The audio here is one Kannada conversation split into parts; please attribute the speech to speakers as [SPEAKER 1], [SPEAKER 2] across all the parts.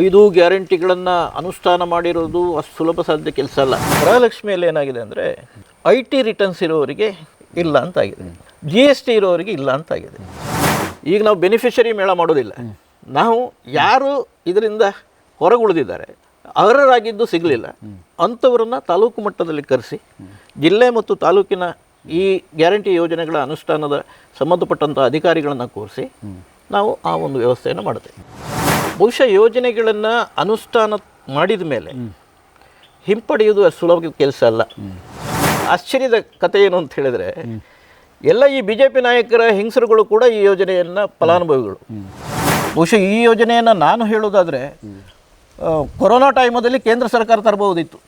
[SPEAKER 1] ಐದು ಗ್ಯಾರಂಟಿಗಳನ್ನು ಅನುಷ್ಠಾನ ಮಾಡಿರೋದು ಅಷ್ಟು ಸುಲಭ ಸಾಧ್ಯ ಕೆಲಸ ಅಲ್ಲ. ಗೃಹಲಕ್ಷ್ಮಿಯಲ್ಲಿ ಏನಾಗಿದೆ ಅಂದರೆ ಐ ಟಿ ರಿಟರ್ನ್ಸ್ ಇರೋರಿಗೆ ಇಲ್ಲ ಅಂತಾಗಿದೆ ಜಿ ಎಸ್ ಟಿ ಇರೋರಿಗೆ ಇಲ್ಲ ಅಂತಾಗಿದೆ ಈಗ ನಾವು ಬೆನಿಫಿಷರಿ ಮೇಳ ಮಾಡೋದಿಲ್ಲ. ನಾವು ಯಾರು ಇದರಿಂದ ಹೊರಗೆ ಉಳಿದಿದ್ದಾರೆ ಅರ್ಹರಾಗಿದ್ದು ಸಿಗಲಿಲ್ಲ ಅಂಥವ್ರನ್ನ ತಾಲೂಕು ಮಟ್ಟದಲ್ಲಿ ಕರೆಸಿ ಜಿಲ್ಲೆ ಮತ್ತು ತಾಲೂಕಿನ ಈ ಗ್ಯಾರಂಟಿ ಯೋಜನೆಗಳ ಅನುಷ್ಠಾನದ ಸಂಬಂಧಪಟ್ಟಂಥ ಅಧಿಕಾರಿಗಳನ್ನು ಕೂರಿಸಿ ನಾವು ಆ ಒಂದು ವ್ಯವಸ್ಥೆಯನ್ನು ಮಾಡುತ್ತೇವೆ ಬಹುಶಃ ಯೋಜನೆಗಳನ್ನು ಅನುಷ್ಠಾನ ಮಾಡಿದ ಮೇಲೆ ಹಿಂಪಡೆಯುವುದು ಅಷ್ಟು ಸುಲಭ ಕೆಲಸ ಅಲ್ಲ. ಆಶ್ಚರ್ಯದ ಕಥೆ ಏನು ಅಂತ ಹೇಳಿದ್ರೆ ಎಲ್ಲ ಈ ಬಿ ಜೆ ಪಿ ನಾಯಕರ ಹಿಂಸರುಗಳು ಕೂಡ ಈ ಯೋಜನೆಯನ್ನು ಫಲಾನುಭವಿಗಳು. ಬಹುಶಃ ಈ ಯೋಜನೆಯನ್ನು ನಾನು ಹೇಳೋದಾದರೆ ಕೊರೋನಾ ಟೈಮಲ್ಲಿ ಕೇಂದ್ರ ಸರ್ಕಾರ ತರಬಹುದಿತ್ತು.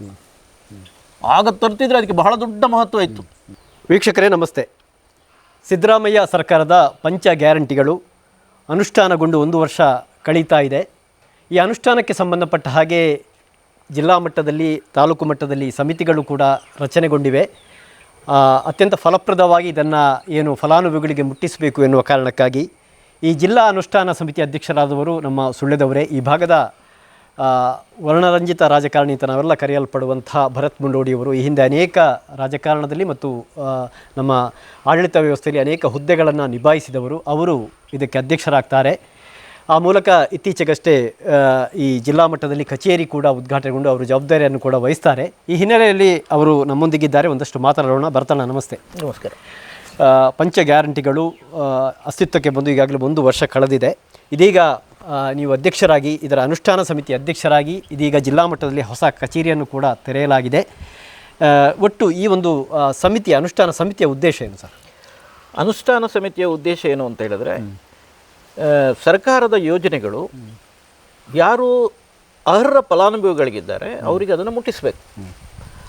[SPEAKER 1] ಆಗ ತರ್ತಿದ್ರೆ ಅದಕ್ಕೆ ಬಹಳ ದೊಡ್ಡ ಮಹತ್ವ ಇತ್ತು.
[SPEAKER 2] ವೀಕ್ಷಕರೇ ನಮಸ್ತೆ. ಸಿದ್ದರಾಮಯ್ಯ ಸರ್ಕಾರದ ಪಂಚ ಗ್ಯಾರಂಟಿಗಳು ಅನುಷ್ಠಾನಗೊಂಡು ಒಂದು ವರ್ಷ ಕಳೀತಾ ಇದೆ. ಈ ಅನುಷ್ಠಾನಕ್ಕೆ ಸಂಬಂಧಪಟ್ಟ ಹಾಗೆ ಜಿಲ್ಲಾ ಮಟ್ಟದಲ್ಲಿ, ತಾಲೂಕು ಮಟ್ಟದಲ್ಲಿ ಸಮಿತಿಗಳು ಕೂಡ ರಚನೆಗೊಂಡಿವೆ. ಅತ್ಯಂತ ಫಲಪ್ರದವಾಗಿ ಇದನ್ನು ಏನು ಫಲಾನುಭವಿಗಳಿಗೆ ಮುಟ್ಟಿಸಬೇಕು ಎನ್ನುವ ಕಾರಣಕ್ಕಾಗಿ ಈ ಜಿಲ್ಲಾ ಅನುಷ್ಠಾನ ಸಮಿತಿ ಅಧ್ಯಕ್ಷರಾದವರು ನಮ್ಮ ಸುಳ್ಳೆದವರೇ ಈ ಭಾಗದ ವರ್ಣರಂಜಿತ ರಾಜಕಾರಣಿ ಅಂತ ನಾವೆಲ್ಲ ಕರೆಯಲ್ಪಡುವಂಥ ಭರತ್ ಮುಂಡೋಡಿಯವರು. ಈ ಹಿಂದೆ ಅನೇಕ ರಾಜಕಾರಣದಲ್ಲಿ ಮತ್ತು ನಮ್ಮ ಆಡಳಿತ ವ್ಯವಸ್ಥೆಯಲ್ಲಿ ಅನೇಕ ಹುದ್ದೆಗಳನ್ನು ನಿಭಾಯಿಸಿದವರು. ಅವರು ಇದಕ್ಕೆ ಅಧ್ಯಕ್ಷರಾಗ್ತಾರೆ. ಆ ಮೂಲಕ ಇತ್ತೀಚೆಗಷ್ಟೇ ಈ ಜಿಲ್ಲಾ ಮಟ್ಟದಲ್ಲಿ ಕಚೇರಿ ಕೂಡ ಉದ್ಘಾಟನೆಗೊಂಡು ಅವರು ಜವಾಬ್ದಾರಿಯನ್ನು ಕೂಡ ವಹಿಸ್ತಾರೆ. ಈ ಹಿನ್ನೆಲೆಯಲ್ಲಿ ಅವರು ನಮ್ಮೊಂದಿಗಿದ್ದಾರೆ. ಒಂದಷ್ಟು ಮಾತನಾಡೋಣ. ಬರ್ತಾನ ನಮಸ್ತೆ.
[SPEAKER 1] ನಮಸ್ಕಾರ.
[SPEAKER 2] ಪಂಚ ಗ್ಯಾರಂಟಿಗಳು ಅಸ್ತಿತ್ವಕ್ಕೆ ಬಂದು ಈಗಾಗಲೇ ಒಂದು ವರ್ಷ ಕಳೆದಿದೆ. ಇದೀಗ ನೀವು ಅಧ್ಯಕ್ಷರಾಗಿ ಇದರ ಅನುಷ್ಠಾನ ಸಮಿತಿ ಅಧ್ಯಕ್ಷರಾಗಿ ಇದೀಗ ಜಿಲ್ಲಾ ಮಟ್ಟದಲ್ಲಿ ಹೊಸ ಕಚೇರಿಯನ್ನು ಕೂಡ ತೆರೆಯಲಾಗಿದೆ. ಒಟ್ಟು ಈ ಒಂದು ಸಮಿತಿಯ ಅನುಷ್ಠಾನ ಸಮಿತಿಯ ಉದ್ದೇಶ ಏನು ಸರ್?
[SPEAKER 1] ಅನುಷ್ಠಾನ ಸಮಿತಿಯ ಉದ್ದೇಶ ಏನು ಅಂತ ಹೇಳಿದ್ರೆ ಸರ್ಕಾರದ ಯೋಜನೆಗಳು ಯಾರು ಅರ್ಹ ಫಲಾನುಭವಿಗಳಿಗಿದ್ದಾರೆ ಅವರಿಗೆ ಅದನ್ನು ಮುಟ್ಟಿಸಬೇಕು.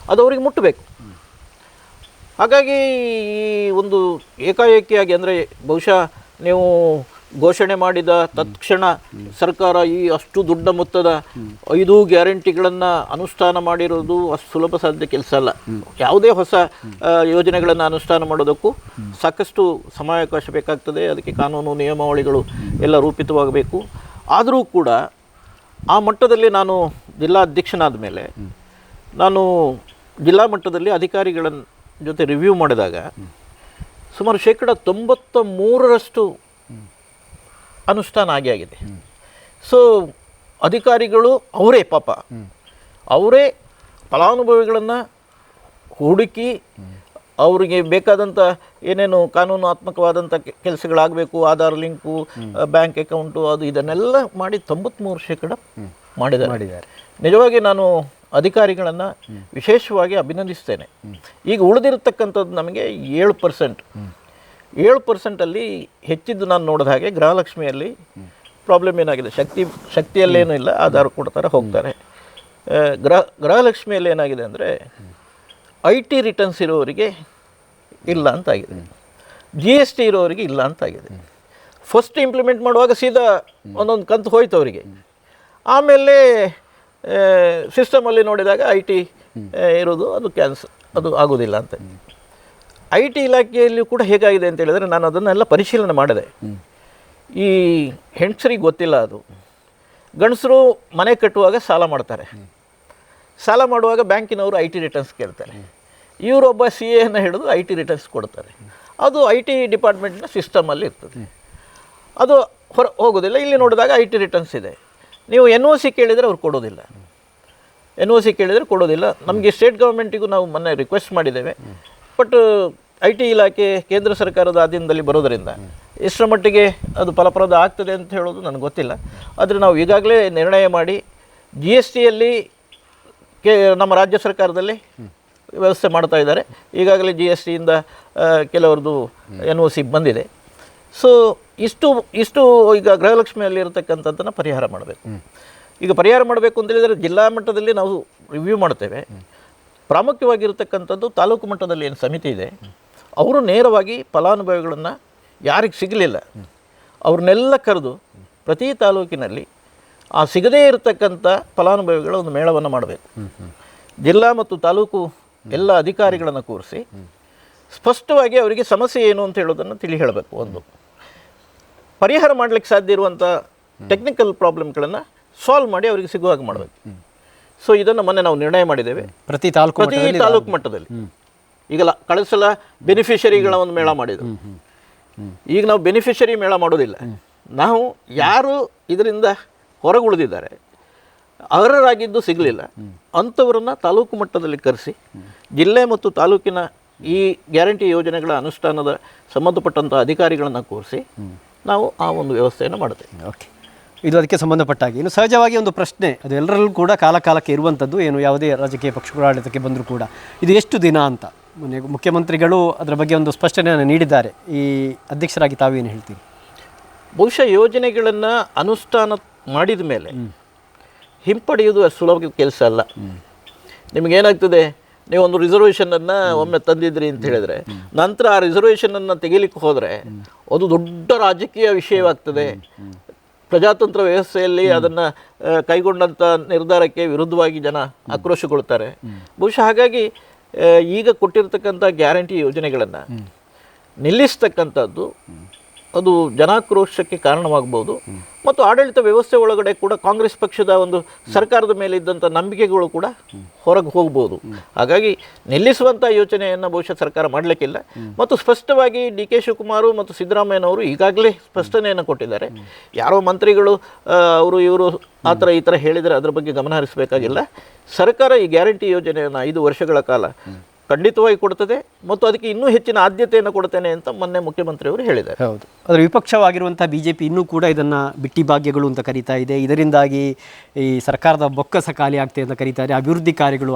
[SPEAKER 1] ಅದು ಅವರಿಗೆ ಮುಟ್ಟಬೇಕು. ಹಾಗಾಗಿ ಈ ಒಂದು ಏಕಾಏಕಿಯಾಗಿ ಅಂದರೆ ಬಹುಶಃ ನೀವು ಘೋಷಣೆ ಮಾಡಿದ ತತ್ಕ್ಷಣ ಸರ್ಕಾರ ಈ ಅಷ್ಟು ದೊಡ್ಡ ಮೊತ್ತದ ಐದು ಗ್ಯಾರಂಟಿಗಳನ್ನು ಅನುಷ್ಠಾನ ಮಾಡಿರೋದು ಅಷ್ಟು ಸುಲಭ ಸಾಧ್ಯ ಕೆಲಸ ಅಲ್ಲ. ಯಾವುದೇ ಹೊಸ ಯೋಜನೆಗಳನ್ನು ಅನುಷ್ಠಾನ ಮಾಡೋದಕ್ಕೂ ಸಾಕಷ್ಟು ಸಮಯಾವಕಾಶ ಬೇಕಾಗ್ತದೆ. ಅದಕ್ಕೆ ಕಾನೂನು, ನಿಯಮಾವಳಿಗಳು ಎಲ್ಲ ರೂಪಿತವಾಗಬೇಕು. ಆದರೂ ಕೂಡ ಆ ಮಟ್ಟದಲ್ಲಿ ನಾನು ಜಿಲ್ಲಾ ಅಧ್ಯಕ್ಷನಾದ ಮೇಲೆ ನಾನು ಜಿಲ್ಲಾ ಮಟ್ಟದಲ್ಲಿ ಅಧಿಕಾರಿಗಳ ಜೊತೆ ರಿವ್ಯೂ ಮಾಡಿದಾಗ ಸುಮಾರು ಶೇಕಡ ತೊಂಬತ್ತ ಮೂರರಷ್ಟು ಅನುಷ್ಠಾನ ಆಗಿ ಆಗಿದೆ. ಸೊ ಅಧಿಕಾರಿಗಳು ಅವರೇ ಪಾಪ. ಅವರೇ ಫಲಾನುಭವಿಗಳನ್ನು ಹುಡುಕಿ ಅವರಿಗೆ ಬೇಕಾದಂಥ ಏನೇನು ಕಾನೂನಾತ್ಮಕವಾದಂಥ ಕೆಲಸಗಳಾಗಬೇಕು ಆಧಾರ್ ಲಿಂಕು ಬ್ಯಾಂಕ್ ಅಕೌಂಟು ಅದು ಇದನ್ನೆಲ್ಲ ಮಾಡಿ ತೊಂಬತ್ತ್ಮೂರು ಶೇಕಡ ಮಾಡಿದ್ದಾರೆ.
[SPEAKER 2] ಮಾಡಿದ್ದಾರೆ.
[SPEAKER 1] ನಿಜವಾಗಿ ನಾನು ಅಧಿಕಾರಿಗಳನ್ನು ವಿಶೇಷವಾಗಿ ಅಭಿನಂದಿಸ್ತೇನೆ. ಈಗ ಉಳಿದಿರತಕ್ಕಂಥದ್ದು ನಮಗೆ ಏಳು ಪರ್ಸೆಂಟ್ ಏಳು ಪರ್ಸೆಂಟಲ್ಲಿ ಹೆಚ್ಚಿದ್ದು ನಾನು ನೋಡಿದ ಹಾಗೆ ಗೃಹಲಕ್ಷ್ಮಿಯಲ್ಲಿ ಪ್ರಾಬ್ಲಮ್ ಏನಾಗಿದೆ? ಶಕ್ತಿ, ಶಕ್ತಿಯಲ್ಲೇನೂ ಇಲ್ಲ, ಆಧಾರ ಕೊಡ್ತಾರೆ, ಹೋಗ್ತಾರೆ. ಗ್ರಹ ಗೃಹ, ಗೃಹಲಕ್ಷ್ಮಿಯಲ್ಲಿ ಏನಾಗಿದೆ ಅಂದರೆ ಐ ಟಿ ರಿಟರ್ನ್ಸ್ ಇರೋರಿಗೆ ಇಲ್ಲ ಅಂತಾಗಿದೆ. ಜಿ ಎಸ್ ಟಿ ಇರೋರಿಗೆ ಇಲ್ಲ ಅಂತಾಗಿದೆ. ಫಸ್ಟ್ ಇಂಪ್ಲಿಮೆಂಟ್ ಮಾಡುವಾಗ ಸೀದಾ ಒಂದೊಂದು ಕಂತು ಹೋಯ್ತು ಅವರಿಗೆ. ಆಮೇಲೆ ಸಿಸ್ಟಮಲ್ಲಿ ನೋಡಿದಾಗ ಐ ಟಿ ಇರೋದು ಅದು ಕ್ಯಾನ್ಸಲ್ ಅದು ಆಗೋದಿಲ್ಲ ಅಂತ. ಐ ಟಿ ಇಲಾಖೆಯಲ್ಲಿ ಕೂಡ ಹೇಗಾಗಿದೆ ಅಂತ ಹೇಳಿದರೆ ನಾನು ಅದನ್ನೆಲ್ಲ ಪರಿಶೀಲನೆ ಮಾಡಿದೆ. ಈ ಹೆಂಗಸರಿಗೆ ಗೊತ್ತಿಲ್ಲ ಅದು. ಗಂಡಸರು ಮನೆ ಕಟ್ಟುವಾಗ ಸಾಲ ಮಾಡ್ತಾರೆ. ಸಾಲ ಮಾಡುವಾಗ ಬ್ಯಾಂಕಿನವರು ಐ ಟಿ ರಿಟರ್ನ್ಸ್ ಕೇಳ್ತಾರೆ. ಇವರೊಬ್ಬ ಸಿ ಎನ ಹಿಡಿದು ಐ ಟಿ ರಿಟರ್ನ್ಸ್ ಕೊಡ್ತಾರೆ. ಅದು ಐ ಟಿ ಡಿಪಾರ್ಟ್ಮೆಂಟ್ನ ಸಿಸ್ಟಮಲ್ಲಿ ಇರ್ತದೆ. ಅದು ಹೊರ ಹೋಗೋದಿಲ್ಲ. ಇಲ್ಲಿ ನೋಡಿದಾಗ ಐ ಟಿ ರಿಟರ್ನ್ಸ್ ಇದೆ. ನೀವು ಎನ್ ಒ ಸಿ ಕೇಳಿದರೆ ಅವ್ರು ಕೊಡೋದಿಲ್ಲ. ಎನ್ ಒ ಸಿ ಕೇಳಿದರೆ ಕೊಡೋದಿಲ್ಲ. ನಮಗೆ ಸ್ಟೇಟ್ ಗೌರ್ಮೆಂಟಿಗೂ ನಾವು ಮೊನ್ನೆ ರಿಕ್ವೆಸ್ಟ್ ಮಾಡಿದ್ದೇವೆ. ಬಟ್ ಐ ಟಿ ಇಲಾಖೆ ಕೇಂದ್ರ ಸರ್ಕಾರದ ಅಧೀನದಲ್ಲಿ ಬರೋದರಿಂದ ಎಷ್ಟರ ಮಟ್ಟಿಗೆ ಅದು ಫಲಪ್ರದ ಆಗ್ತದೆ ಅಂತ ಹೇಳೋದು ನನಗೆ ಗೊತ್ತಿಲ್ಲ. ಆದರೆ ನಾವು ಈಗಾಗಲೇ ನಿರ್ಣಯ ಮಾಡಿ ಜಿ ಎಸ್ ಟಿಯಲ್ಲಿ ಕೆ ನಮ್ಮ ರಾಜ್ಯ ಸರ್ಕಾರದಲ್ಲಿ ವ್ಯವಸ್ಥೆ ಮಾಡ್ತಾ ಇದ್ದಾರೆ. ಈಗಾಗಲೇ ಜಿ ಎಸ್ ಟಿಯಿಂದ ಕೆಲವರದು ಎನ್ ಒ ಸಿ ಬಂದಿದೆ. ಸೊ ಇಷ್ಟು ಇಷ್ಟು ಈಗ ಗೃಹಲಕ್ಷ್ಮಿಯಲ್ಲಿ ಇರತಕ್ಕಂಥದ್ದನ್ನು ಪರಿಹಾರ ಮಾಡಬೇಕು. ಈಗ ಪರಿಹಾರ ಮಾಡಬೇಕು ಅಂತ ಹೇಳಿದರೆ ಜಿಲ್ಲಾ ಮಟ್ಟದಲ್ಲಿ ನಾವು ರಿವ್ಯೂ ಮಾಡ್ತೇವೆ. ಪ್ರಾಮುಖ್ಯವಾಗಿರ್ತಕ್ಕಂಥದ್ದು ತಾಲೂಕು ಮಟ್ಟದಲ್ಲಿ ಏನು ಸಮಿತಿ ಇದೆ, ಅವರು ನೇರವಾಗಿ ಫಲಾನುಭವಿಗಳನ್ನು ಯಾರಿಗೆ ಸಿಗಲಿಲ್ಲ, ಅವ್ರನ್ನೆಲ್ಲ ಕರೆದು ಪ್ರತಿ ತಾಲೂಕಿನಲ್ಲಿ ಆ ಸಿಗದೇ ಇರತಕ್ಕಂಥ ಫಲಾನುಭವಿಗಳ ಒಂದು ಮೇಳವನ್ನು ಮಾಡಬೇಕು. ಜಿಲ್ಲಾ ಮತ್ತು ತಾಲೂಕು ಎಲ್ಲ ಅಧಿಕಾರಿಗಳನ್ನು ಕೂರಿಸಿ ಸ್ಪಷ್ಟವಾಗಿ ಅವರಿಗೆ ಸಮಸ್ಯೆ ಏನು ಅಂತ ಹೇಳೋದನ್ನು ತಿಳಿ ಹೇಳಬೇಕು ಒಂದು. ಪರಿಹಾರ ಮಾಡಲಿಕ್ಕೆ ಸಾಧ್ಯ ಇರುವಂಥ ಟೆಕ್ನಿಕಲ್ ಪ್ರಾಬ್ಲಮ್ಗಳನ್ನು ಸಾಲ್ವ್ ಮಾಡಿ ಅವರಿಗೆ ಸಿಗುವಾಗ ಮಾಡಬೇಕು. ಸೊ ಇದನ್ನು ಮೊನ್ನೆ ನಾವು ನಿರ್ಣಯ ಮಾಡಿದ್ದೇವೆ.
[SPEAKER 2] ಪ್ರತಿ ತಾಲೂಕು
[SPEAKER 1] ಪ್ರತಿ ತಾಲೂಕು ಮಟ್ಟದಲ್ಲಿ. ಈಗ ಕಳಿಸಲ ಕಳೆದ ಸಲ ಬೆನಿಫಿಷರಿಗಳ ಒಂದು ಮೇಳ ಮಾಡಿದ್ರು. ಈಗ ನಾವು ಬೆನಿಫಿಷರಿ ಮೇಳ ಮಾಡೋದಿಲ್ಲ. ನಾವು ಯಾರು ಇದರಿಂದ ಹೊರಗೆ ಉಳಿದಿದ್ದಾರೆ ಅರ್ಹರಾಗಿದ್ದು ಸಿಗಲಿಲ್ಲ ಅಂಥವ್ರನ್ನ ತಾಲೂಕು ಮಟ್ಟದಲ್ಲಿ ಕರೆಸಿ ಜಿಲ್ಲೆ ಮತ್ತು ತಾಲೂಕಿನ ಈ ಗ್ಯಾರಂಟಿ ಯೋಜನೆಗಳ ಅನುಷ್ಠಾನದ ಸಂಬಂಧಪಟ್ಟಂಥ ಅಧಿಕಾರಿಗಳನ್ನು ಕೂರಿಸಿ ನಾವು ಆ ಒಂದು ವ್ಯವಸ್ಥೆಯನ್ನು ಮಾಡುತ್ತೇವೆ.
[SPEAKER 2] ಓಕೆ. ಇದು ಅದಕ್ಕೆ ಸಂಬಂಧಪಟ್ಟ ಹಾಗೆ ಇನ್ನು ಸಹಜವಾಗಿ ಒಂದು ಪ್ರಶ್ನೆ ಅದು ಎಲ್ಲರಲ್ಲೂ ಕೂಡ ಕಾಲ ಕಾಲಕ್ಕೆ ಇರುವಂಥದ್ದು ಏನು ಯಾವುದೇ ರಾಜಕೀಯ ಪಕ್ಷಗಳ ಆಡಳಿತಕ್ಕೆ ಬಂದರೂ ಕೂಡ. ಇದು ಎಷ್ಟು ದಿನ ಅಂತ? ಮೊನ್ನೆ ಮುಖ್ಯಮಂತ್ರಿಗಳು ಅದರ ಬಗ್ಗೆ ಒಂದು ಸ್ಪಷ್ಟನೆಯನ್ನು ನೀಡಿದ್ದಾರೆ. ಈ ಅಧ್ಯಕ್ಷರಾಗಿ ತಾವೇನು ಹೇಳ್ತೀರಿ?
[SPEAKER 1] ಬಹುಶಃ ಯೋಜನೆಗಳನ್ನು ಅನುಷ್ಠಾನ ಮಾಡಿದ ಮೇಲೆ ಹಿಂಪಡೆಯುವುದು ಅಷ್ಟು ಸುಲಭ ಕೆಲಸ ಅಲ್ಲ. ನಿಮಗೇನಾಗ್ತದೆ? ನೀವು ಒಂದು ರಿಸರ್ವೇಷನನ್ನು ಒಮ್ಮೆ ತಂದಿದ್ರಿ ಅಂತ ಹೇಳಿದರೆ ನಂತರ ಆ ರಿಸರ್ವೇಷನನ್ನು ತೆಗಿಲಿಕ್ಕೆ ಹೋದರೆ ಅದು ದೊಡ್ಡ ರಾಜಕೀಯ ವಿಷಯವಾಗ್ತದೆ. ಪ್ರಜಾತಂತ್ರ ವ್ಯವಸ್ಥೆಯಲ್ಲಿ ಅದನ್ನು ಕೈಗೊಂಡಂಥ ನಿರ್ಧಾರಕ್ಕೆ ವಿರುದ್ಧವಾಗಿ ಜನ ಆಕ್ರೋಶಗೊಳ್ತಾರೆ ಬಹುಶಃ ಹಾಗಾಗಿ ಈಗ ಕೊಟ್ಟಿರ್ತಕ್ಕಂಥ ಗ್ಯಾರಂಟಿ ಯೋಜನೆಗಳನ್ನು ನಿಲ್ಲಿಸ್ತಕ್ಕಂಥದ್ದು ಅದು ಜನಾಕ್ರೋಶಕ್ಕೆ ಕಾರಣವಾಗಬಹುದು. ಮತ್ತು ಆಡಳಿತ ವ್ಯವಸ್ಥೆ ಒಳಗಡೆ ಕೂಡ ಕಾಂಗ್ರೆಸ್ ಪಕ್ಷದ ಒಂದು ಸರ್ಕಾರದ ಮೇಲೆ ಇದ್ದಂಥ ನಂಬಿಕೆಗಳು ಕೂಡ ಹೊರಗೆ ಹೋಗ್ಬೋದು. ಹಾಗಾಗಿ ನಿಲ್ಲಿಸುವಂಥ ಯೋಚನೆಯನ್ನು ಬಹುಶಃ ಸರ್ಕಾರ ಮಾಡಲಿಕ್ಕಿಲ್ಲ. ಮತ್ತು ಸ್ಪಷ್ಟವಾಗಿ ಡಿ ಕೆ ಶಿವಕುಮಾರು ಮತ್ತು ಸಿದ್ದರಾಮಯ್ಯನವರು ಈಗಾಗಲೇ ಸ್ಪಷ್ಟನೆಯನ್ನು ಕೊಟ್ಟಿದ್ದಾರೆ. ಯಾರೋ ಮಂತ್ರಿಗಳು ಅವರು ಇವರು ಆ ಥರ ಈ ಥರ ಹೇಳಿದರೆ ಅದರ ಬಗ್ಗೆ ಗಮನ ಹರಿಸಬೇಕಾಗಿಲ್ಲ. ಸರ್ಕಾರ ಈ ಗ್ಯಾರಂಟಿ ಯೋಜನೆಯನ್ನು ಐದು ವರ್ಷಗಳ ಕಾಲ ಖಂಡಿತವಾಗಿ ಕೊಡ್ತದೆ ಮತ್ತು ಅದಕ್ಕೆ ಇನ್ನೂ ಹೆಚ್ಚಿನ ಆದ್ಯತೆಯನ್ನು ಕೊಡ್ತೇನೆ ಅಂತ ಮೊನ್ನೆ ಮುಖ್ಯಮಂತ್ರಿಯವರು ಹೇಳಿದ್ದಾರೆ.
[SPEAKER 2] ಹೌದು. ಅದರ ವಿಪಕ್ಷವಾಗಿರುವಂಥ ಬಿ ಜೆ ಪಿ ಇನ್ನೂ ಕೂಡ ಇದನ್ನು ಬಿಟ್ಟಿ ಭಾಗ್ಯಗಳು ಅಂತ ಕರೀತಾ ಇದೆ. ಇದರಿಂದಾಗಿ ಈ ಸರ್ಕಾರದ ಬೊಕ್ಕಸ ಖಾಲಿ ಆಗ್ತದೆ ಅಂತ ಕರೀತಾರೆ. ಅಭಿವೃದ್ಧಿ ಕಾರ್ಯಗಳು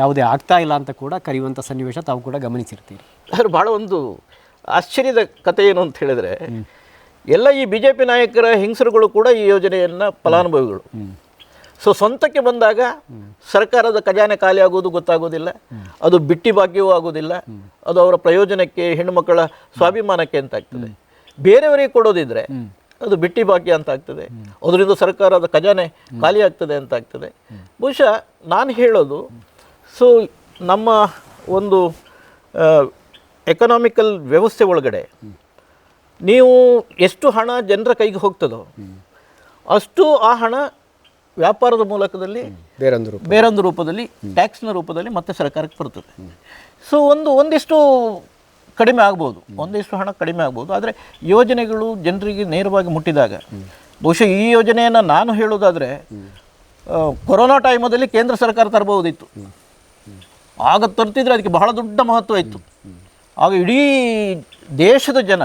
[SPEAKER 2] ಯಾವುದೇ ಆಗ್ತಾ ಇಲ್ಲ ಅಂತ ಕೂಡ ಕರೆಯುವಂಥ ಸನ್ನಿವೇಶ ತಾವು ಕೂಡ ಗಮನಿಸಿರ್ತೀರಿ.
[SPEAKER 1] ಅದರ ಭಾಳ ಒಂದು ಆಶ್ಚರ್ಯದ ಕಥೆ ಏನು ಅಂತ ಹೇಳಿದ್ರೆ ಎಲ್ಲ ಈ ಬಿ ಜೆ ಪಿ ನಾಯಕರ ಹೆಂಗಸರುಗಳು ಕೂಡ ಈ ಯೋಜನೆಯನ್ನು ಫಲಾನುಭವಿಗಳು. ಸೊ ಸ್ವಂತಕ್ಕೆ ಬಂದಾಗ ಸರ್ಕಾರದ ಖಜಾನೆ ಖಾಲಿ ಆಗುವುದು ಗೊತ್ತಾಗೋದಿಲ್ಲ. ಅದು ಬಿಟ್ಟಿ ಭಾಗ್ಯವೂ ಆಗೋದಿಲ್ಲ. ಅದು ಅವರ ಪ್ರಯೋಜನಕ್ಕೆ ಹೆಣ್ಣುಮಕ್ಕಳ ಸ್ವಾಭಿಮಾನಕ್ಕೆ ಅಂತ ಆಗ್ತದೆ. ಬೇರೆಯವರಿಗೆ ಕೊಡೋದಿದ್ರೆ ಅದು ಬಿಟ್ಟಿ ಭಾಗ್ಯ ಅಂತ ಆಗ್ತದೆ. ಅದರಿಂದ ಸರ್ಕಾರದ ಖಜಾನೆ ಖಾಲಿ ಆಗ್ತದೆ ಅಂತ ಆಗ್ತದೆ. ಬಹುಶಃ ನಾನು ಹೇಳೋದು ಸೊ ನಮ್ಮ ಒಂದು ಎಕನಾಮಿಕಲ್ ವ್ಯವಸ್ಥೆ ಒಳಗಡೆ ನೀವು ಎಷ್ಟು ಹಣ ಜನರ ಕೈಗೆ ಹೋಗ್ತದೋ ಅಷ್ಟು ಆ ಹಣ ವ್ಯಾಪಾರದ ಮೂಲಕದಲ್ಲಿ
[SPEAKER 2] ಬೇರೊಂದು
[SPEAKER 1] ಬೇರೊಂದು ರೂಪದಲ್ಲಿ ಟ್ಯಾಕ್ಸ್ನ ರೂಪದಲ್ಲಿ ಮತ್ತೆ ಸರ್ಕಾರಕ್ಕೆ ಬರ್ತದೆ. ಸೊ ಒಂದು ಒಂದಿಷ್ಟು ಕಡಿಮೆ ಆಗ್ಬೋದು. ಒಂದಿಷ್ಟು ಹಣ ಕಡಿಮೆ ಆಗ್ಬೋದು. ಆದರೆ ಯೋಜನೆಗಳು ಜನರಿಗೆ ನೇರವಾಗಿ ಮುಟ್ಟಿದಾಗ ಬಹುಶಃ ಈ ಯೋಜನೆಯನ್ನು ನಾನು ಹೇಳೋದಾದರೆ ಕೊರೋನಾ ಟೈಮಲ್ಲಿ ಕೇಂದ್ರ ಸರ್ಕಾರ ತರಬಹುದಿತ್ತು. ಆಗ ತರ್ತಿದ್ರೆ ಅದಕ್ಕೆ ಬಹಳ ದೊಡ್ಡ ಮಹತ್ವ ಇತ್ತು. ಆಗ ಇಡೀ ದೇಶದ ಜನ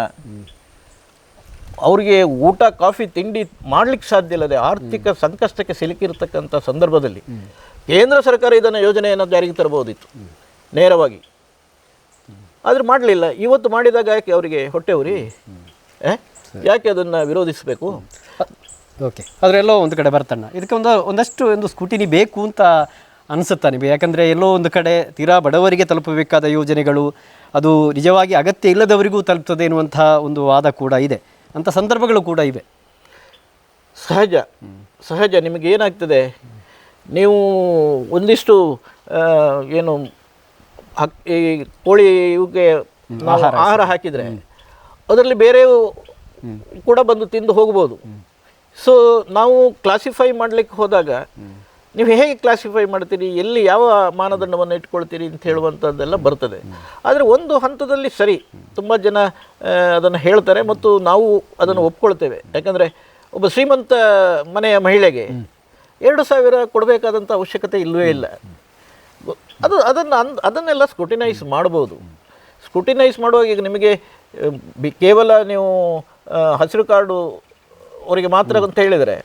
[SPEAKER 1] ಅವರಿಗೆ ಊಟ ಕಾಫಿ ತಿಂಡಿ ಮಾಡ್ಲಿಕ್ಕೆ ಸಾಧ್ಯ ಇಲ್ಲದೆ ಆರ್ಥಿಕ ಸಂಕಷ್ಟಕ್ಕೆ ಸಿಲುಕಿರ್ತಕ್ಕಂಥ ಸಂದರ್ಭದಲ್ಲಿ ಕೇಂದ್ರ ಸರ್ಕಾರ ಇದನ್ನು ಯೋಜನೆಯನ್ನು ಜಾರಿಗೆ ತರಬಹುದಿತ್ತು. ನೇರವಾಗಿ. ಆದರೆ ಮಾಡಲಿಲ್ಲ. ಇವತ್ತು ಮಾಡಿದಾಗ ಯಾಕೆ ಅವರಿಗೆ ಹೊಟ್ಟೆ ಉರಿ? ಯಾಕೆ ಅದನ್ನು ವಿರೋಧಿಸಬೇಕು?
[SPEAKER 2] ಓಕೆ. ಅದರೆಲ್ಲೋ ಒಂದು ಕಡೆ ಬರ್ತಣ್ಣ. ಇದಕ್ಕೆ ಒಂದು ಒಂದಷ್ಟು ಒಂದು ಸ್ಕೂಟಿನಿ ಬೇಕು ಅಂತ ಅನಿಸುತ್ತಾ ನಿಮಗೆ? ಯಾಕಂದರೆ ಎಲ್ಲೋ ಒಂದು ಕಡೆ ತೀರಾ ಬಡವರಿಗೆ ತಲುಪಬೇಕಾದ ಯೋಜನೆಗಳು ಅದು ನಿಜವಾಗಿ ಅಗತ್ಯ ಇಲ್ಲದವರಿಗೂ ತಲುಪ್ತದೆ ಎನ್ನುವಂಥ ಒಂದು ವಾದ ಕೂಡ ಇದೆ. ಅಂಥ ಸಂದರ್ಭಗಳು ಕೂಡ ಇವೆ.
[SPEAKER 1] ಸಹಜ. ಸಹಜ. ನಿಮಗೆ ಏನಾಗ್ತದೆ? ನೀವು ಒಂದಿಷ್ಟು ಏನು ಹಕ್ ಈ ಕೋಳಿ ಇವಕ್ಕೆ ನಾವು ಆಹಾರ ಹಾಕಿದರೆ ಅದರಲ್ಲಿ ಬೇರೆ ಕೂಡ ಬಂದು ತಿಂದು ಹೋಗ್ಬೋದು. ಸೊ ನಾವು ಕ್ಲಾಸಿಫೈ ಮಾಡಲಿಕ್ಕೆ ಹೋದಾಗ ನೀವು ಹೇಗೆ ಕ್ಲಾಸಿಫೈ ಮಾಡ್ತೀರಿ, ಎಲ್ಲಿ ಯಾವ ಮಾನದಂಡವನ್ನು ಇಟ್ಕೊಳ್ತೀರಿ ಅಂತ ಹೇಳುವಂಥದ್ದೆಲ್ಲ ಬರ್ತದೆ. ಆದರೆ ಒಂದು ಹಂತದಲ್ಲಿ ಸರಿ, ತುಂಬ ಜನ ಅದನ್ನು ಹೇಳ್ತಾರೆ ಮತ್ತು ನಾವು ಅದನ್ನು ಒಪ್ಕೊಳ್ತೇವೆ. ಯಾಕಂದರೆ ಒಬ್ಬ ಶ್ರೀಮಂತ ಮನೆಯ ಮಹಿಳೆಗೆ ಎರಡು ಸಾವಿರ ಕೊಡಬೇಕಾದಂಥ ಅವಶ್ಯಕತೆ ಇಲ್ಲವೇ ಇಲ್ಲ. ಅದು ಅದನ್ನು ಅಂದ್, ಅದನ್ನೆಲ್ಲ ಸ್ಕ್ರೂಟಿನೈಸ್ ಮಾಡ್ಬೋದು. ಸ್ಕ್ರೂಟಿನೈಸ್ ಮಾಡುವಾಗ ಈಗ ನಿಮಗೆ ಕೇವಲ ನೀವು ಹಸಿರು ಕಾರ್ಡು ಅವರಿಗೆ ಮಾತ್ರ ಅಂತ ಹೇಳಿದರೆ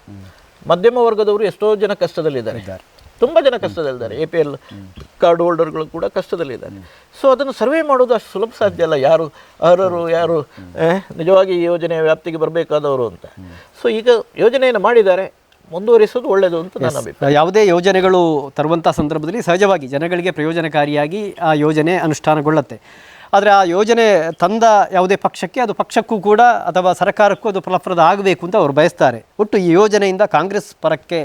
[SPEAKER 1] ಮಧ್ಯಮ ವರ್ಗದವರು ಎಷ್ಟೋ ಜನ ಕಷ್ಟದಲ್ಲಿದ್ದಾರೆ. ತುಂಬ ಜನ ಕಷ್ಟದಲ್ಲಿದ್ದಾರೆ. ಎ ಪಿ ಎಲ್ ಕಾರ್ಡ್ ಹೋಲ್ಡರ್ಗಳು ಕೂಡ ಕಷ್ಟದಲ್ಲಿದ್ದಾರೆ. ಸೊ ಅದನ್ನು ಸರ್ವೆ ಮಾಡೋದು ಅಷ್ಟು ಸುಲಭ ಸಾಧ್ಯ ಅಲ್ಲ. ಯಾರು ಅರ್ಹರು ಯಾರು ನಿಜವಾಗಿ ಈ ಯೋಜನೆಯ ವ್ಯಾಪ್ತಿಗೆ ಬರಬೇಕಾದವರು ಅಂತ. ಸೊ ಈಗ ಯೋಜನೆಯನ್ನು ಮಾಡಿದ್ದಾರೆ. ಮುಂದುವರಿಸೋದು ಒಳ್ಳೆಯದು ಅಂತ ನನ್ನ ಅಭಿಪ್ರಾಯ.
[SPEAKER 2] ಯಾವುದೇ ಯೋಜನೆಗಳು ತರುವಂಥ ಸಂದರ್ಭದಲ್ಲಿ ಸಹಜವಾಗಿ ಜನಗಳಿಗೆ ಪ್ರಯೋಜನಕಾರಿಯಾಗಿ ಆ ಯೋಜನೆ ಅನುಷ್ಠಾನಗೊಳ್ಳುತ್ತೆ. ಆದರೆ ಆ ಯೋಜನೆ ತಂದ ಯಾವುದೇ ಪಕ್ಷಕ್ಕೆ ಅದು ಪಕ್ಷಕ್ಕೂ ಕೂಡ ಅಥವಾ ಸರ್ಕಾರಕ್ಕೂ ಅದು ಫಲಪ್ರದ ಆಗಬೇಕು ಅಂತ ಅವರು ಬಯಸ್ತಾರೆ. ಒಟ್ಟು ಈ ಯೋಜನೆಯಿಂದ ಕಾಂಗ್ರೆಸ್ ಪರಕ್ಕೆ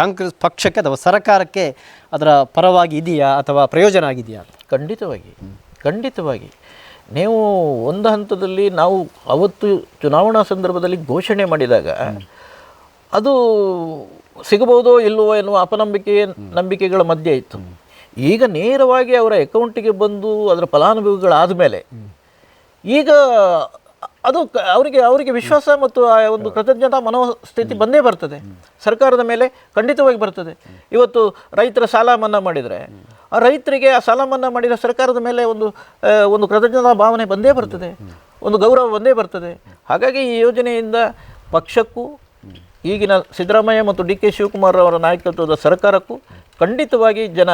[SPEAKER 2] ಕಾಂಗ್ರೆಸ್ ಪಕ್ಷಕ್ಕೆ ಅಥವಾ ಸರ್ಕಾರಕ್ಕೆ ಅದರ ಪರವಾಗಿ ಇದೆಯಾ ಅಥವಾ ಪ್ರಯೋಜನ ಆಗಿದೆಯಾ?
[SPEAKER 1] ಖಂಡಿತವಾಗಿ ಖಂಡಿತವಾಗಿ. ನೀವು ಒಂದು ಹಂತದಲ್ಲಿ ನಾವು ಅವತ್ತು ಚುನಾವಣಾ ಸಂದರ್ಭದಲ್ಲಿ ಘೋಷಣೆ ಮಾಡಿದಾಗ ಅದು ಸಿಗಬಹುದೋ ಇಲ್ಲವೋ ಎನ್ನುವ ಅಪನಂಬಿಕೆ, ನಂಬಿಕೆಗಳ ಮಧ್ಯೆ ಇತ್ತು. ಈಗ ನೇರವಾಗಿ ಅವರ ಅಕೌಂಟಿಗೆ ಬಂದು ಅದರ ಫಲಾನುಭವಿಗಳಾದ ಮೇಲೆ ಈಗ ಅದು ಅವರಿಗೆ ಅವರಿಗೆ ವಿಶ್ವಾಸ ಮತ್ತು ಆ ಒಂದು ಕೃತಜ್ಞತಾ ಮನೋಸ್ಥಿತಿ ಬಂದೇ ಬರ್ತದೆ. ಸರ್ಕಾರದ ಮೇಲೆ ಖಂಡಿತವಾಗಿ ಬರ್ತದೆ. ಇವತ್ತು ರೈತರ ಸಾಲ ಮನ್ನಾ ಮಾಡಿದರೆ ಆ ರೈತರಿಗೆ ಆ ಸಾಲ ಮನ್ನಾ ಮಾಡಿದ ಸರ್ಕಾರದ ಮೇಲೆ ಒಂದು ಒಂದು ಕೃತಜ್ಞತಾ ಭಾವನೆ ಬಂದೇ ಬರ್ತದೆ. ಒಂದು ಗೌರವ ಬಂದೇ ಬರ್ತದೆ. ಹಾಗಾಗಿ ಈ ಯೋಜನೆಯಿಂದ ಪಕ್ಷಕ್ಕೂ ಈಗಿನ ಸಿದ್ದರಾಮಯ್ಯ ಮತ್ತು ಡಿ ಕೆ ಶಿವಕುಮಾರ್ ಅವರ ನಾಯಕತ್ವದ ಸರ್ಕಾರಕ್ಕೂ ಖಂಡಿತವಾಗಿ ಜನ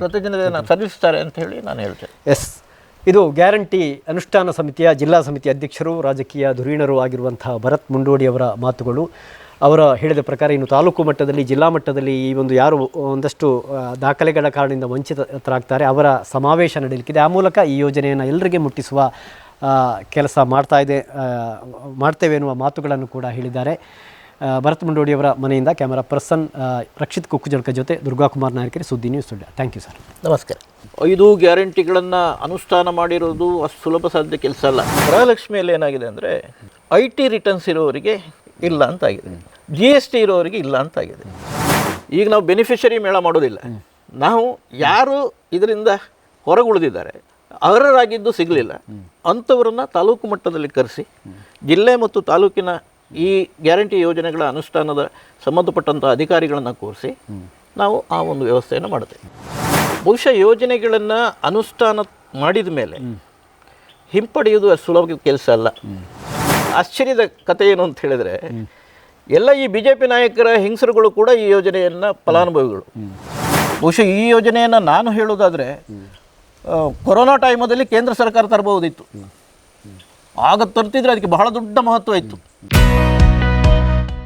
[SPEAKER 1] ಕೃತಜ್ಞತೆಯನ್ನು ಸಲ್ಲಿಸ್ತಾರೆ ಅಂತ ಹೇಳಿ ನಾನು ಹೇಳ್ತೇನೆ.
[SPEAKER 2] ಎಸ್ ಇದು ಗ್ಯಾರಂಟಿ ಅನುಷ್ಠಾನ ಸಮಿತಿಯ, ಜಿಲ್ಲಾ ಸಮಿತಿ ಅಧ್ಯಕ್ಷರು, ರಾಜಕೀಯ ಧುರೀಣರು ಆಗಿರುವಂತಹ ಭರತ್ ಮುಂಡೋಡಿ ಅವರ ಮಾತುಗಳು. ಅವರ ಹೇಳಿದ ಪ್ರಕಾರ ಇನ್ನು ತಾಲೂಕು ಮಟ್ಟದಲ್ಲಿ, ಜಿಲ್ಲಾ ಮಟ್ಟದಲ್ಲಿ ಈ ಒಂದು ಯಾರು ಒಂದಷ್ಟು ದಾಖಲೆಗಳ ಕಾರಣದಿಂದ ವಂಚಿತರಾಗ್ತಾರೆ, ಅವರ ಸಮಾವೇಶ ನಡೆಯಲಿಕ್ಕಿದೆ. ಆ ಮೂಲಕ ಈ ಯೋಜನೆಯನ್ನು ಎಲ್ಲರಿಗೆ ಮುಟ್ಟಿಸುವ ಕೆಲಸ ಮಾಡ್ತಾ ಇದೆ ಮಾಡ್ತೇವೆ ಎನ್ನುವ ಮಾತುಗಳನ್ನು ಕೂಡ ಹೇಳಿದ್ದಾರೆ. ಭರತ್ ಮುಂಡೋಡಿಯವರ ಮನೆಯಿಂದ ಕ್ಯಾಮರಾ ಪರ್ಸನ್ ರಕ್ಷಿತ್ ಕುಕ್ಕುಜಡ್ಕ ಜೊತೆ ದುರ್ಗಾಕುಮಾರ್ ನಾಯಕರಿ ಸುದ್ದಿ news Sullia thank you sir
[SPEAKER 1] ನಮಸ್ಕಾರ. ಐದು ಗ್ಯಾರಂಟಿಗಳನ್ನು ಅನುಷ್ಠಾನ ಮಾಡಿರೋದು ಅಷ್ಟು ಸುಲಭ ಸಾಧ್ಯ ಕೆಲಸ ಅಲ್ಲ. ಗೃಹಲಕ್ಷ್ಮಿಯಲ್ಲಿ ಏನಾಗಿದೆ ಅಂದರೆ ಐ ಟಿ ರಿಟರ್ನ್ಸ್ ಇರೋರಿಗೆ ಇಲ್ಲ ಅಂತಾಗಿದೆ. ಜಿ ಎಸ್ ಟಿ ಇರೋರಿಗೆ ಇಲ್ಲ ಅಂತಾಗಿದೆ. ಈಗ ನಾವು ಬೆನಿಫಿಷರಿ ಮೇಳ ಮಾಡೋದಿಲ್ಲ. ನಾವು ಯಾರು ಇದರಿಂದ ಹೊರಗುಳಿದಿದ್ದಾರೆ ಅರ್ಹರಾಗಿದ್ದು ಸಿಗಲಿಲ್ಲ. ಅಂಥವ್ರನ್ನ ತಾಲೂಕು ಮಟ್ಟದಲ್ಲಿ ಕರೆಸಿ ಜಿಲ್ಲೆ ಮತ್ತು ತಾಲೂಕಿನ ಈ ಗ್ಯಾರಂಟಿ ಯೋಜನೆಗಳ ಅನುಷ್ಠಾನದ ಸಂಬಂಧಪಟ್ಟಂಥ ಅಧಿಕಾರಿಗಳನ್ನು ಕೂರಿಸಿ ನಾವು ಆ ಒಂದು ವ್ಯವಸ್ಥೆಯನ್ನು ಮಾಡುತ್ತೇವೆ. ಬಹುಶಃ ಯೋಜನೆಗಳನ್ನು ಅನುಷ್ಠಾನ ಮಾಡಿದ ಮೇಲೆ ಹಿಂಪಡೆಯುವುದು ಅಷ್ಟು ಸುಲಭ ಕೆಲಸ ಅಲ್ಲ. ಆಶ್ಚರ್ಯದ ಕಥೆ ಏನು ಅಂತ ಹೇಳಿದರೆ ಎಲ್ಲ ಈ ಬಿ ಜೆ ಪಿ ನಾಯಕರ ಹಿಂಸರುಗಳು ಕೂಡ ಈ ಯೋಜನೆಯನ್ನು ಫಲಾನುಭವಿಗಳು. ಬಹುಶಃ ಈ ಯೋಜನೆಯನ್ನು ನಾನು ಹೇಳೋದಾದರೆ ಕೊರೋನಾ ಟೈಮಲ್ಲಿ ಕೇಂದ್ರ ಸರ್ಕಾರ ತರಬಹುದಿತ್ತು. ಆಗ ತರ್ತಿದ್ರೆ ಅದಕ್ಕೆ ಬಹಳ ದೊಡ್ಡ ಮಹತ್ವ ಇತ್ತು.